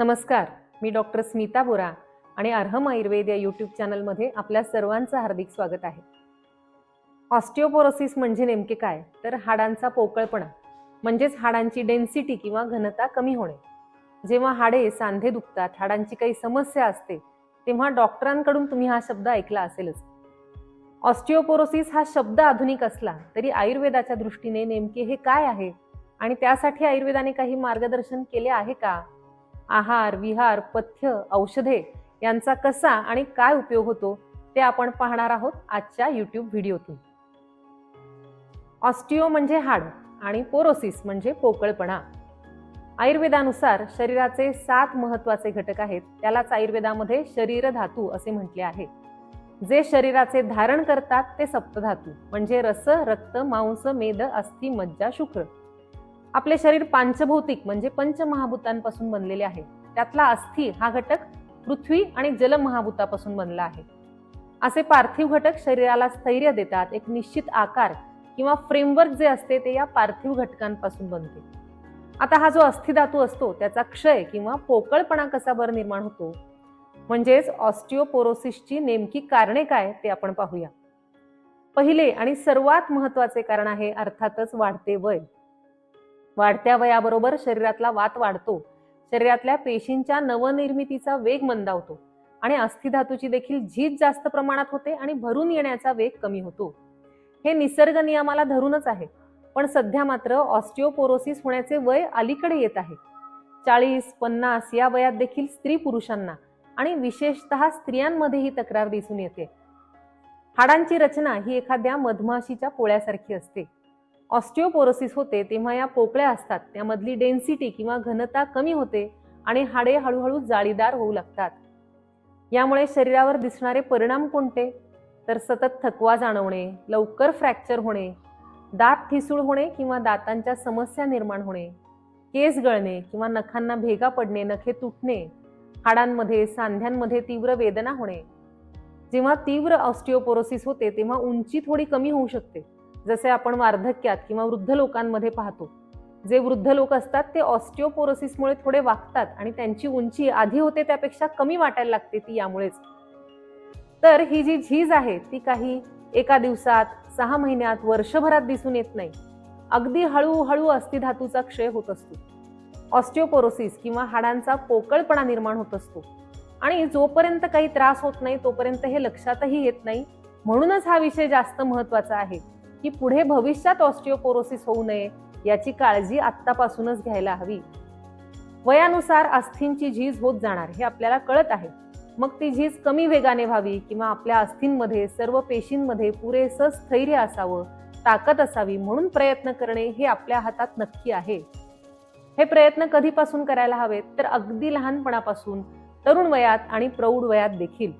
नमस्कार मी डॉक्टर स्मिता बोरा आणि अर्हम आयुर्वेद या यूट्यूब चॅनलमध्ये आपल्या सर्वांचं हार्दिक स्वागत आहे. ऑस्टिओपोरोसिस म्हणजे नेमके काय? तर हाडांचा पोकळपणा म्हणजेच हाडांची डेन्सिटी किंवा घनता कमी होणे. जेव्हा हाडे सांधे दुखतात हाडांची काही समस्या असते तेव्हा डॉक्टरांकडून तुम्ही हा शब्द ऐकला असेलच. ऑस्टिओपोरोसिस हा शब्द आधुनिक असला तरी आयुर्वेदाच्या दृष्टीने नेमके हे काय आहे? आणि त्यासाठी आयुर्वेदाने काही मार्गदर्शन केले आहे का? आहार विहार पथ्य औषधे यांचा कसा आणि काय उपयोग होतो ते आपण पाहणार आहोत आजच्या यूट्यूब व्हिडिओतून. ऑस्टिओ म्हणजे हाड आणि पोरोसिस म्हणजे पोकळपणा. आयुर्वेदानुसार शरीराचे सात महत्त्वाचे घटक आहेत त्यालाच आयुर्वेदामध्ये शरीर धातू असे म्हटले आहे. जे शरीराचे धारण करतात ते सप्तधातू म्हणजे रस रक्त मांस मेद अस्थि मज्जा शुक्र. आपले शरीर पांचभौतिक म्हणजे पंचमहाभूतांपासून बनलेले आहे. त्यातला अस्थि हा घटक पृथ्वी आणि जलमहाभूतापासून बनला आहे. असे पार्थिव घटक शरीराला स्थैर्य देतात एक निश्चित आकार किंवा फ्रेमवर्क जे असते ते या पार्थिव घटकांपासून बनते. आता हा जो अस्थिधातू असतो त्याचा क्षय किंवा पोकळपणा कसा बरं निर्माण होतो? म्हणजेच ऑस्टिओपोरोसिसची नेमकी कारणे काय ते आपण पाहूया. पहिले आणि सर्वात महत्त्वाचे कारण आहे अर्थातच वाढते वय. वाढत्या वयाबरोबर शरीरातला वात वाढतो. शरीरातल्या पेशींच्या नवनिर्मितीचा वेग मंदावतो आणि अस्थिधातूची देखील झीज जास्त प्रमाणात होते आणि भरून येण्याचा वेग कमी होतो. हे निसर्ग नियमाला धरूनच आहे पण सध्या मात्र ऑस्टिओपोरोसिस होण्याचे वय अलीकडे येत आहे. चाळीस पन्नास या वयात देखील स्त्री पुरुषांना आणि विशेषतः स्त्रियांमध्ये ही तक्रार दिसून येते. हाडांची रचना ही एखाद्या मधमाशीच्या पोळ्यासारखी असते. ऑस्टिओपोरोसिस होते तेव्हा या पोकळ्या असतात. त्यामधली डेन्सिटी किंवा घनता कमी होते आणि हाडे हळूहळू जाळीदार होऊ लागतात. यामुळे शरीरावर दिसणारे परिणाम कोणते? तर सतत थकवा जाणवणे लवकर फ्रॅक्चर होणे दात ठिसूळ होणे किंवा दातांच्या समस्या निर्माण होणे केस गळणे किंवा नखांना भेगा पडणे नखे तुटणे हाडांमध्ये सांध्यांमध्ये तीव्र वेदना होणे. जेव्हा तीव्र ऑस्टिओपोरोसिस होते तेव्हा उंची थोडी कमी होऊ शकते. जसे आपण वार्धक्यात किंवा वृद्ध लोकांमध्ये पाहतो. जे वृद्ध लोक असतात ते ऑस्टिओपोरोसिसमुळे थोडे वागतात आणि त्यांची उंची आधी होते त्यापेक्षा कमी वाटायला लागते ती यामुळेच. तर ही जी झीज आहे ती काही एका दिवसात सहा महिन्यात वर्षभरात दिसून येत नाही. अगदी हळूहळू अस्थिधातूचा क्षय होत असतो. ऑस्टिओपोरोसिस किंवा हाडांचा पोकळपणा निर्माण होत असतो. आणि जोपर्यंत काही त्रास होत नाही तोपर्यंत हे लक्षातही येत नाही. म्हणूनच हा विषय जास्त महत्त्वाचा आहे. की पुढे भविष्यात ऑस्टिओपोरोसिस होऊ नये याची काळजी आत्तापासूनच घ्यायला हवी. वयानुसार अस्थींची झीज होत जाणार हे आपल्याला कळत आहे. मग ती झीज कमी वेगाने व्हावी किंवा आपल्या अस्थींमध्ये सर्व पेशींमध्ये पुरेसं स्थैर्य असावं ताकद असावी म्हणून प्रयत्न करणे हे आपल्या हातात नक्की आहे. हे प्रयत्न कधीपासून करायला हवेत? तर अगदी लहानपणापासून तरुण वयात आणि प्रौढ वयात देखील.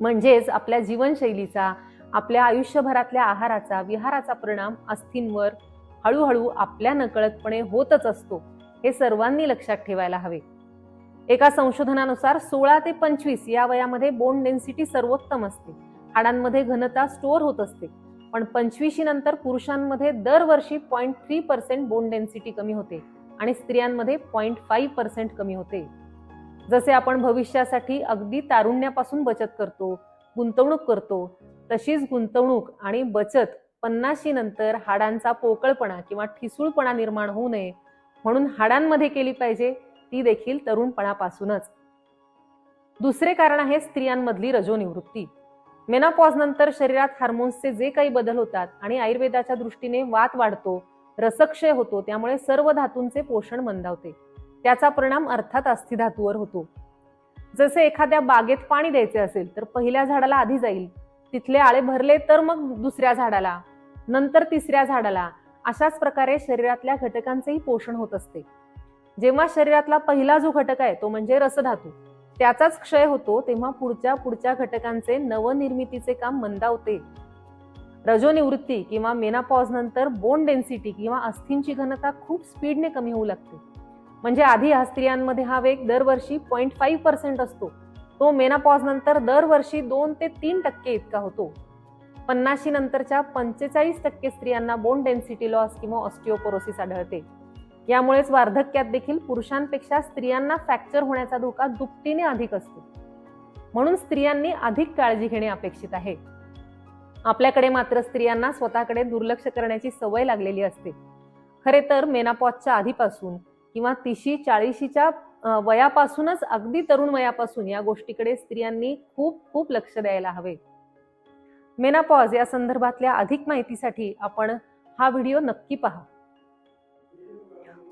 म्हणजेच आपल्या जीवनशैलीचा आपल्या आयुष्यभरातल्या आहाराचा विहाराचा परिणाम अस्थींवर हळूहळू आपल्या नकळतपणे होतच असतो हे सर्वांनी लक्षात ठेवायला हवे. एका संशोधनानुसार सोळा ते पंचवीस या वयामध्ये बोन डेन्सिटी सर्वोत्तम असते. हाडांमध्ये घनता स्टोअर होत असते पण पंचवीशी नंतर पुरुषांमध्ये दरवर्षी point three percent bone density कमी होते आणि स्त्रियांमध्ये पॉईंट फाईव्ह पर्सेंट कमी होते. जसे आपण भविष्यासाठी अगदी तारुण्यापासून बचत करतो गुंतवणूक करतो तशीच गुंतवणूक आणि बचत पन्नाशी नंतर हाडांचा पोकळपणा किंवा ठिसूळपणा निर्माण होऊ नये म्हणून हाडांमध्ये केली पाहिजे ती देखील तरुणपणापासूनच. दुसरे कारण आहे स्त्रियांमधली रजोनिवृत्ती. मेनापॉज नंतर शरीरात हार्मोन्सचे जे काही बदल होतात आणि आयुर्वेदाच्या दृष्टीने वात वाढतो रसक्षय होतो त्यामुळे सर्व धातूंचे पोषण मंदावते. त्याचा परिणाम अर्थात अस्थिधातूवर होतो. जसे एखाद्या बागेत पाणी द्यायचे असेल तर पहिल्या झाडाला आधी जाईल. तिथले आळे भरले तर मग दुसऱ्या झाडाला नंतर तिसऱ्या झाडाला. अशाच प्रकारे शरीरातल्या घटकांचेही पोषण होत असते. जेव्हा शरीरातला पहिला जो घटक आहे तो म्हणजे रसधातू. त्याचाच क्षय होतो तेव्हा पुढच्या पुढच्या घटकांचे नवनिर्मितीचे काम मंदावते. रजोनिवृत्ती किंवा मेनापॉज नंतर बोन डेन्सिटी किंवा अस्थींची घनता खूप स्पीडने कमी होऊ लागते. म्हणजे आधी ह्या स्त्रियांमध्ये हा वेग दरवर्षी पॉईंट फाईव्ह पर्सेंट असतो. तो मेनापॉज नंतर दरवर्षी दोन ते तीन टक्के इतका होतो. पन्नाशी नंतरच्या पंचेचाळीस टक्के स्त्रियांना बोन डेन्सिटी लॉस किंवा ऑस्टिओपोरोसिस आढळते. यामुळेच वार्धक्यात देखील पुरुषांपेक्षा स्त्रियांना फ्रॅक्चर होण्याचा धोका दुपटीने अधिक असतो. म्हणून स्त्रियांनी अधिक काळजी घेणे अपेक्षित आहे. आपल्याकडे मात्र स्त्रियांना स्वतःकडे दुर्लक्ष करण्याची सवय लागलेली असते. खरे तर मेनापॉजच्या आधीपासून किंवा तिशी चाळीशीच्या वयापासूनच अगदी तरुण वयापासून या गोष्टीकडे स्त्रियांनी खूप खूप लक्ष द्यायला हवे. मेनापॉज या संदर्भातल्या अधिक माहितीसाठी आपण हा व्हिडिओ नक्की पहा.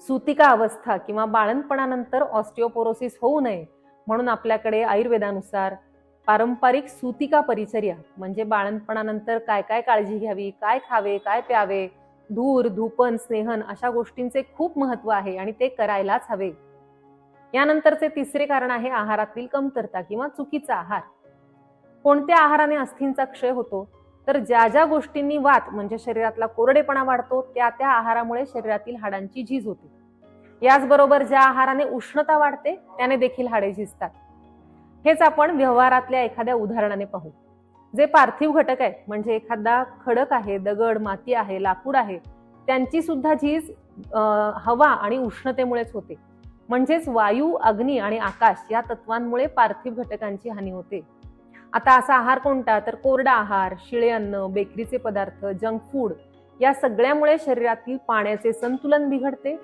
सुतिका अवस्था किंवा बाळणपणानंतर ऑस्टिओपोरोसिस होऊ नये म्हणून आपल्याकडे आयुर्वेदानुसार पारंपरिक सुतिका परिचर्या म्हणजे बाळणपणानंतर काय काय काळजी घ्यावी काय खावे काय प्यावे धूर धूपन स्नेहन अशा गोष्टींचे खूप महत्त्व आहे आणि ते करायलाच हवे. यानंतरचे तिसरे कारण आहे आहारातील कमतरता किंवा चुकीचा आहार. कोणत्या आहाराने अस्थींचा क्षय होतो? तर ज्या ज्या गोष्टींनी वात म्हणजे शरीरातला कोरडेपणा वाढतो त्या त्या आहारामुळे शरीरातील हाडांची झीज होते. याचबरोबर ज्या आहाराने उष्णता वाढते त्याने देखील हाडे झिजतात. हेच आपण व्यवहारातल्या एखाद्या उदाहरणाने पाहू. जे पार्थिव घटक आहे म्हणजे एखादा खडक आहे दगड माती आहे लाकूड आहे त्यांची सुद्धा झीज हवा आणि उष्णतेमुळेच होते. म्हणजेच वायू अग्नी आणि आकाश या तत्वांमुळे पार्थिव घटकांची हानी होते. आता असा आहार कोणता? तर कोरडा आहार शिळे अन्न बेकरीचे पदार्थ जंक फूड या सगळ्यामुळे शरीरातील पाण्याचे संतुलन बिघडते.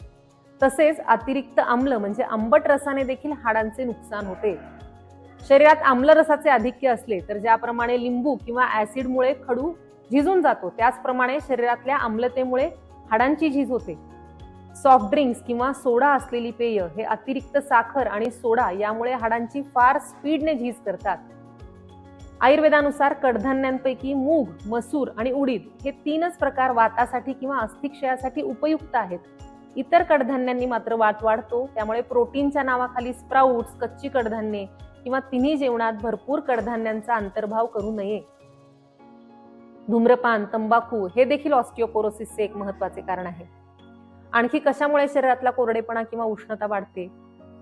तसेच अतिरिक्त आम्ल म्हणजे आंबट रसाने देखील हाडांचे नुकसान होते. शरीरात आम्लरसाचे आधिक्य असले तर ज्याप्रमाणे लिंबू किंवा ऍसिडमुळे खडू झिजून जातो त्याचप्रमाणे शरीरातल्या आम्लतेमुळे हाडांची झीज होते. सॉफ्ट ड्रिंक्स किंवा सोडा असलेली पेय हे अतिरिक्त साखर आणि सोडा यामुळे हाडांची फार स्पीडने झीज करतात. आयुर्वेदानुसार कडधान्यांपैकी मूग मसूर आणि उडीद हे तीनच प्रकार वातासाठी किंवा अस्थिक्षयासाठी उपयुक्त आहेत. इतर कडधान्यांनी मात्र वात वाढतो त्यामुळे प्रोटीनच्या नावाखाली स्प्राउट्स कच्ची कडधान्ये किंवा तिन्ही जेवणात भरपूर कडधान्यांचा अंतर्भाव करू नये. धूम्रपान तंबाखू हे देखील ऑस्टिओपोरोसिसचे एक महत्त्वाचे कारण आहे. आणखी कशामुळे शरीरातला कोरडेपणा किंवा उष्णता वाढते?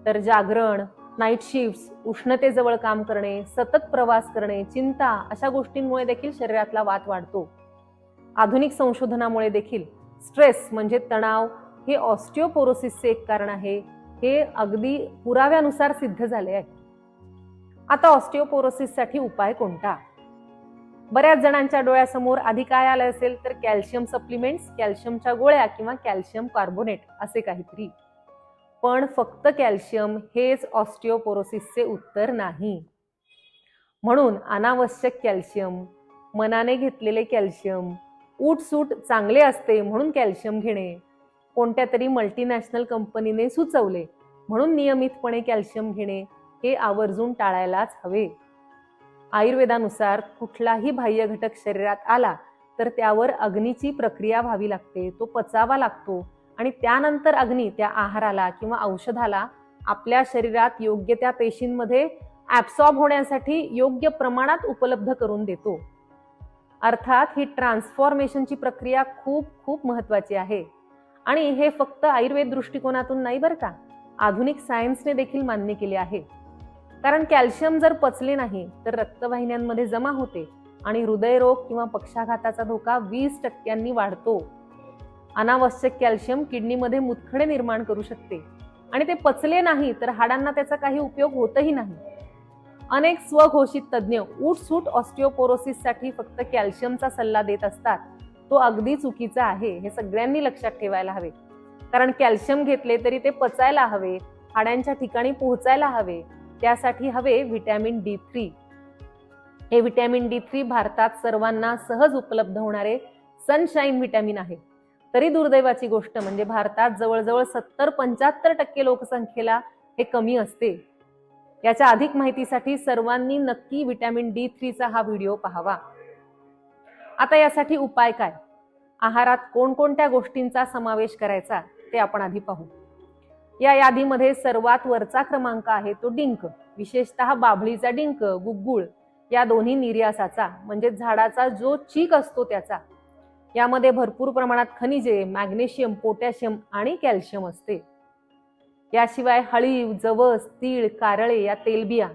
तर जागरण नाईट शिफ्ट्स उष्णतेजवळ काम करणे सतत प्रवास करणे चिंता अशा गोष्टींमुळे देखील शरीरातला वात वाढतो. आधुनिक संशोधनामुळे देखील स्ट्रेस म्हणजे तणाव हे ऑस्टिओपोरोसिसचे एक कारण आहे. हे अगदी पुराव्यानुसार सिद्ध झाले आहे. आता ऑस्टिओपोरोसिससाठी उपाय कोणता? बऱ्याच जणांच्या डोळ्यासमोर आधी काय आलं असेल तर कॅल्शियम सप्लिमेंट्स कॅल्शियमच्या गोळ्या किंवा कॅल्शियम कार्बोनेट असे काहीतरी. पण फक्त कॅल्शियम हेच ऑस्टिओपोरोसिसचे उत्तर नाही. म्हणून अनावश्यक कॅल्शियम मनाने घेतलेले कॅल्शियम सूट चांगले असते म्हणून कॅल्शियम घेणे कोणत्या तरी मल्टीनॅशनल कंपनीने सुचवले म्हणून नियमितपणे कॅल्शियम घेणे हे आवर्जून टाळायलाच हवे. आयुर्वेदानुसार कुठलाही बाह्य घटक शरीरात आला तर त्यावर अग्नीची प्रक्रिया व्हावी लागते तो पचावा लागतो आणि त्यानंतर अग्नी त्या आहाराला किंवा औषधाला आपल्या शरीरात योग्य त्या पेशींमध्ये ॲब्सॉर्ब होण्यासाठी योग्य प्रमाणात उपलब्ध करून देतो. अर्थात ही ट्रान्सफॉर्मेशनची प्रक्रिया खूप खूप महत्वाची आहे. आणि हे फक्त आयुर्वेद दृष्टिकोनातून नाही बरं का? आधुनिक सायन्सने देखील मान्य केले आहे. कारण कॅल्शियम जर पचले नाही तर रक्तवाहिन्यांमध्ये जमा होते आणि हृदयरोग किंवा पक्षाघाताचा धोका वीस टक्क्यांनी वाढतो. अनावश्यक कॅल्शियम किडनीमध्ये मुतखडे निर्माण करू शकते. आणि ते पचले नाही तर हाडांना त्याचा काही उपयोग होतही नाही. अनेक स्वघोषित तज्ज्ञ उठसूट ऑस्टिओपोरोसिससाठी फक्त कॅल्शियमचा सल्ला देत असतात. तो अगदी चुकीचा आहे हे सगळ्यांनी लक्षात ठेवायला हवे. कारण कॅल्शियम घेतले तरी ते पचायला हवे हाडांच्या ठिकाणी पोहोचायला हवे त्यासाठी हवे व्हिटॅमिन डी थ्री. हे व्हिटॅमिन डी थ्री भारतात सर्वांना सहज उपलब्ध होणारे सनशाईन व्हिटॅमिन आहे. तरी दुर्दैवाची गोष्ट म्हणजे भारतात जवळजवळ सत्तर पंच्याहत्तर टक्के लोकसंख्येला हे कमी असते. याच्या अधिक माहितीसाठी सर्वांनी नक्की व्हिटॅमिन डी थ्रीचा हा व्हिडिओ पाहावा. आता यासाठी उपाय काय? आहारात कोणकोणत्या गोष्टींचा समावेश करायचा ते आपण आधी पाहू. या यादीमध्ये सर्वात वरचा क्रमांक आहे तो डिंक. विशेषतः बाभळीचा डिंक गुगुळ या दोन्ही निर्यासाचा म्हणजे झाडाचा जो चीक असतो त्याचा. यामध्ये भरपूर प्रमाणात खनिजे मॅग्नेशियम पोटॅशियम आणि कॅल्शियम असते. याशिवाय हळीव जवस तीळ कारळे या तेलबिया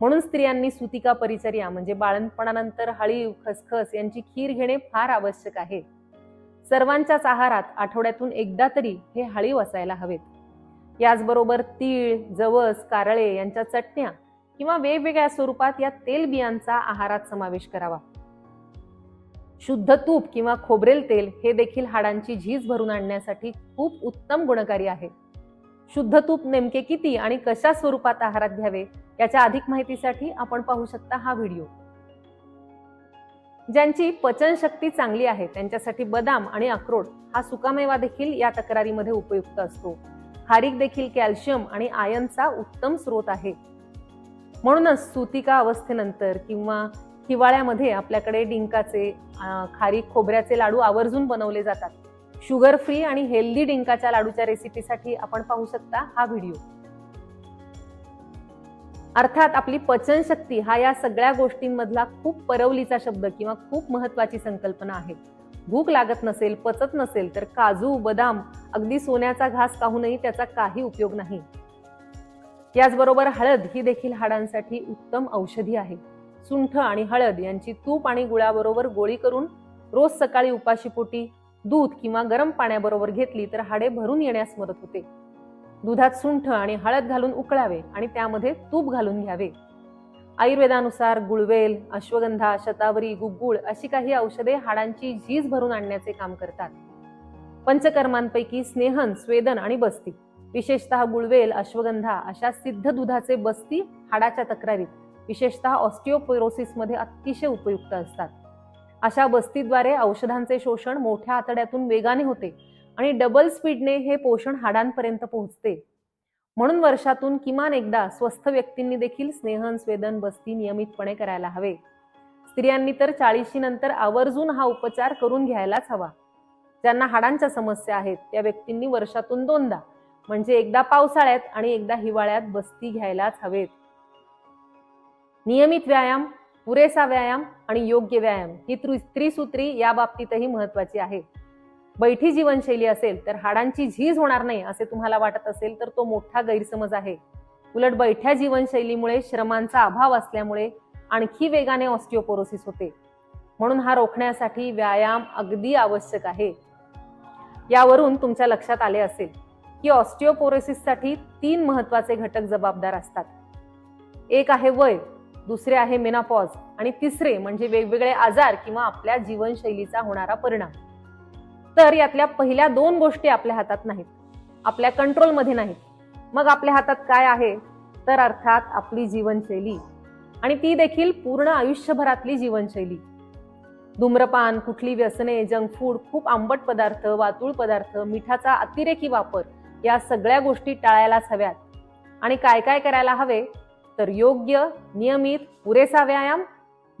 म्हणून स्त्रियांनी सुतिका परिचर्या म्हणजे बाळणपणानंतर हळीव खसखस यांची खीर घेणे फार आवश्यक आहे. सर्वांच्याच आहारात आठवड्यातून एकदा तरी हे हळीव असायला हवेत. याचबरोबर तीळ जवस कारळे यांच्या चटण्या किंवा वेगवेगळ्या स्वरूपात या तेलबियांचा आहारात समावेश करावा. शुद्ध तूप किंवा खोबरेल तेल हे देखील हाडांची झीज भरून आणण्यासाठी खूप उत्तम गुणकारी आहे. शुद्ध तूप नेमके किती आणि कशा स्वरूपात आहारात घ्यावे याच्या अधिक माहितीसाठी आपण पाहू शकता हा व्हिडिओ. ज्यांची पचनशक्ती चांगली आहे त्यांच्यासाठी बदाम आणि अक्रोड हा सुकामेवा देखील या तक्रारीमध्ये उपयुक्त असतो. खारीक देखील कॅल्शियम आणि आयनचा उत्तम स्रोत आहे. म्हणूनच सुतिका अवस्थेनंतर किंवा हिवाळ्यामध्ये आपल्याकडे डिंकाचे खारीक खोबऱ्याचे लाडू आवर्जून बनवले जातात. शुगर फ्री आणि हेल्दी डिंकाच्या लाडूच्या रेसिपीसाठी आपण पाहू शकता हा व्हिडिओ. अर्थात आपली पचनशक्ती हा या सगळ्या गोष्टींमधला खूप परवलीचा शब्द किंवा खूप महत्वाची संकल्पना आहे. भूक लागत नसेल पचत नसेल तर काजू बदाम अगदी सोन्याचा घास पाहूनही त्याचा काही उपयोग नाही. याचबरोबर हळद ही देखील हाडांसाठी उत्तम औषधी आहे. सुंठ आणि हळद यांची तूप आणि गुळाबरोबर गोळी करून रोज सकाळी उपाशीपोटी दूध किंवा गरम पाण्याबरोबर घेतली तर हाडे भरून येण्यास मदत होते. दुधात सुंठ आणि हळद घालून उकळावे आणि त्यामध्ये तूप घालून घ्यावे. आयुर्वेदानुसार गुळवेल अश्वगंधा शतावरी गुग्गुळ अशी काही औषधे हाडांची झीज भरून आणण्याचे काम करतात. पंचकर्मांपैकी स्नेहन स्वेदन आणि बस्ती. विशेषतः गुळवेल अश्वगंधा अशा सिद्ध दुधाचे बस्ती हाडाच्या तक्रारीत. विशेषतः ऑस्टिओपोरोसिसमध्ये अतिशय उपयुक्त असतात. अशा बस्तीद्वारे औषधांचे शोषण मोठ्या आतड्यातून वेगाने होते आणि डबल स्पीडने हे पोषण हाडांपर्यंत पोहोचते. म्हणून वर्षातून किमान एकदा स्वस्थ व्यक्तींनी देखील स्नेहन स्वेदन बस्ती नियमितपणे करायला हवे. स्त्रियांनी तर चाळीशी नंतर आवर्जून हा उपचार करून घ्यायलाच हवा. ज्यांना हाडांच्या समस्या आहेत त्या व्यक्तींनी वर्षातून दोनदा म्हणजे एकदा पावसाळ्यात आणि एकदा हिवाळ्यात बस्ती घ्यायलाच हवेत. नियमित व्यायाम पुरेसा व्यायाम आणि योग्य व्यायाम ही त्रिसूत्री या बाबतीतही महत्वाची आहे. बैठी जीवनशैली असेल तर हाडांची झीज होणार नाही असे तुम्हाला वाटत असेल तर तो मोठा गैरसमज आहे. उलट बैठ्या जीवनशैलीमुळे श्रमांचा अभाव असल्यामुळे आणखी वेगाने ऑस्टिओपोरोसिस होते. म्हणून हा रोखण्यासाठी व्यायाम अगदी आवश्यक आहे. यावरून तुमच्या लक्षात आले असेल की ऑस्टिओपोरोसिससाठी तीन महत्त्वाचे घटक जबाबदार असतात. एक आहे वय दुसरे आहे मेनापॉज आणि तिसरे म्हणजे वेगवेगळे आजार किंवा आपल्या जीवनशैलीचा होणारा परिणाम. तर यातल्या पहिल्या दोन गोष्टी आपल्या हातात नाहीत. आपल्या कंट्रोलमध्ये नाहीत. मग आपल्या हातात काय आहे? तर अर्थात आपली जीवनशैली. आणि ती देखील पूर्ण आयुष्यभरातली जीवनशैली. धूम्रपान कुठली व्यसने जंक फूड खूप आंबट पदार्थ वातूळ पदार्थ मिठाचा अतिरेकी वापर या सगळ्या गोष्टी टाळायलाच हव्यात. आणि काय काय करायला हवे? तर योग्य नियमित पुरेसा व्यायाम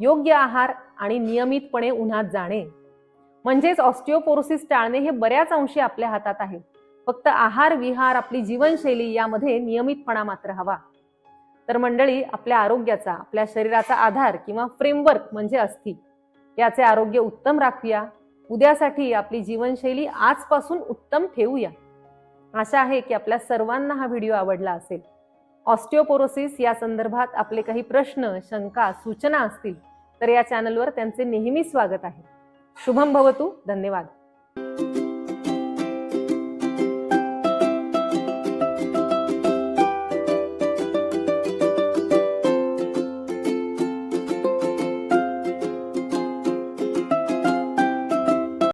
योग्य आहार आणि नियमितपणे उन्हात जाणे. म्हणजेच ऑस्टिओपोरोसिस टाळणे हे बऱ्याच अंशी आपल्या हातात आहे. फक्त आहार विहार आपली जीवनशैली यामध्ये नियमितपणा मात्र हवा. तर मंडळी आपल्या आरोग्याचा आपल्या शरीराचा आधार किंवा फ्रेमवर्क म्हणजे अस्थि. याचे आरोग्य उत्तम राखूया. उद्यासाठी आपली जीवनशैली आजपासून उत्तम ठेवूया. आशा आहे की आपल्या सर्वांना हा व्हिडिओ आवडला असेल. ऑस्टिओपोरोसिस या संदर्भात आपले काही प्रश्न शंका सूचना असतील तर या चॅनलवर त्यांचे नेहमी स्वागत आहे. शुभम भवतु धन्यवाद.